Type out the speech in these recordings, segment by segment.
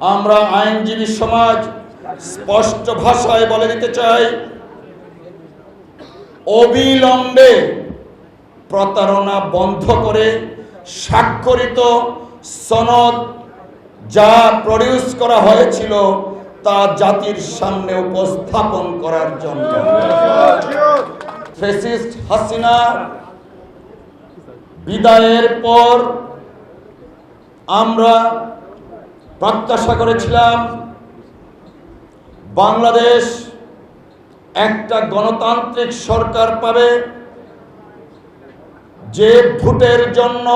আমরা আইনজীবী সমাজ স্পষ্ট ভাষায় বলে দিতে চাই, অবিলম্বে প্রতারণা বন্ধ করে স্বাক্ষরিত সনদ যা প্রডিউস করা হয়েছিল তা জাতির সামনে উপস্থাপন করার জন্য। হাসিনা বিদায়ের পর আমরা প্রত্যাশা করেছিলাম বাংলাদেশ একটা গণতান্ত্রিক সরকার পাবে যে ভোটের জন্য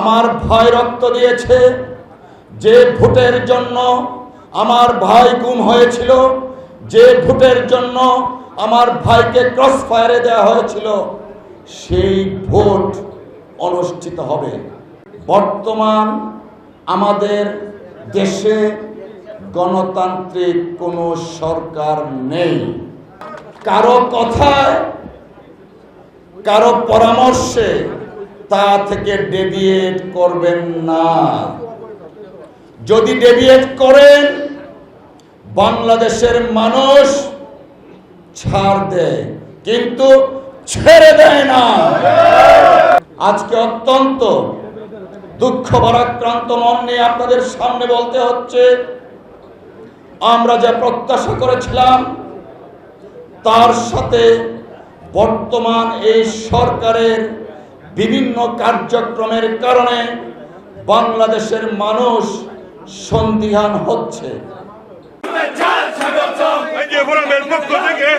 আমার ভাই রক্ত দিয়েছে, যে ভোটের জন্য আমার ভাই গুম হয়েছিল, যে ভোটের জন্য আমার ভাইকে ক্রস ফায়ারে দেওয়া হয়েছিল, সেই ভোট অনুষ্ঠিত হবে। বর্তমান আমাদের দেশে গণতান্ত্রিক কোনো সরকার নেই। কারও কথায়, কারও পরামর্শে তা থেকে ডেভিয়েট করবেন না। যদি ডেভিয়েট করেন, বাংলাদেশের মানুষ ছাড় দেয়, কিন্তু ছেড়ে দেয় না। আজকে অত্যন্ত দুঃখ ভারাক্রান্ত মন নিয়ে আপনাদের সামনে বলতে হচ্ছে, আমরা যা প্রত্যাশা করেছিলাম, তার সাথে বর্তমান এই সরকারের বিভিন্ন কার্যক্রমের কারণে বাংলাদেশের মানুষ সন্দিহান হচ্ছে। থেকে।